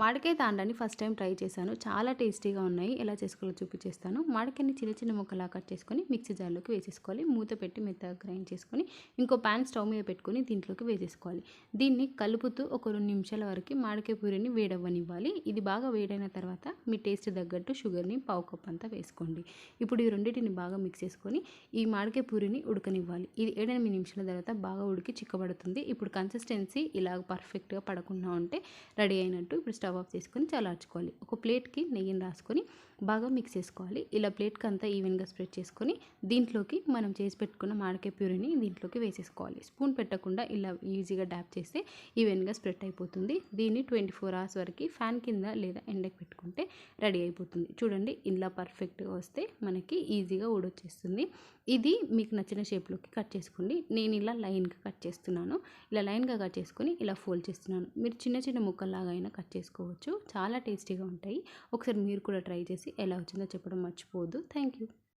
మాడికాయ తాండాన్ని first time try చేశాను. చాలా టేస్టీగా ఉన్నాయి. ఎలా చేసుకోవాలో చూపించేస్తాను. మాడికాయని చిన్న చిన్న ముక్కలా కట్ చేసుకొని మిక్సీ జార్లోకి వేసేసుకోవాలి. మూత పెట్టి మెత్తగా గ్రైండ్ చేసుకొని ఇంకో ప్యాన్ స్టవ్ మీద పెట్టుకొని దీంట్లోకి వేసేసుకోవాలి. దీన్ని కలుపుతూ ఒక రెండు నిమిషాల వరకు మాడికాయ పూరిని వేడవ్వనివ్వాలి. ఇది బాగా వేడైన తర్వాత మీ టేస్ట్ తగ్గట్టు షుగర్ని పావు కప్ అంతా వేసుకోండి. ఇప్పుడు ఈ రెండింటిని బాగా మిక్స్ చేసుకొని ఈ మాడికాయ పూరిని ఉడకనివ్వాలి. ఇది ఏడెనిమిది నిమిషాల తర్వాత బాగా ఉడికి చిక్కబడుతుంది. ఇప్పుడు కన్సిస్టెన్సీ ఇలా పర్ఫెక్ట్గా పడకుండా ఉంటే రెడీ అయినట్టు. ఇప్పుడు స్టవ్ ఆఫ్ చేసుకొని చల్లార్చుకోవాలి. ఒక ప్లేట్కి నెయ్యిని రాసుకొని బాగా మిక్స్ చేసుకోవాలి. ఇలా ప్లేట్కి అంతా ఈవెన్గా స్ప్రెడ్ చేసుకొని దీంట్లోకి మనం చేసి పెట్టుకున్న మాడకాయ ప్యూరిని దీంట్లోకి వేసేసుకోవాలి. స్పూన్ పెట్టకుండా ఇలా ఈజీగా డ్యాప్ చేస్తే ఈవెన్గా స్ప్రెడ్ అయిపోతుంది. దీన్ని ట్వంటీ ఫోర్ అవర్స్ వరకు ఫ్యాన్ కింద లేదా ఎండకి పెట్టుకుంటే రెడీ అయిపోతుంది. చూడండి ఇలా పర్ఫెక్ట్గా వస్తే మనకి ఈజీగా ఊడొచ్చేస్తుంది. ఇది మీకు నచ్చిన షేప్లోకి కట్ చేసుకోండి. నేను ఇలా లైన్గా కట్ చేస్తున్నాను. ఇలా లైన్గా కట్ చేసుకొని ఇలా ఫోల్డ్ చేస్తున్నాను. మీరు చిన్న చిన్న ముక్కల్లాగా అయినా కట్ చేసుకోండి చేసుకోవచ్చు. చాలా టేస్టీగా ఉంటాయి. ఒకసారి మీరు కూడా ట్రై చేసి ఎలా వచ్చిందో చెప్పడం మర్చిపోవద్దు. Thank you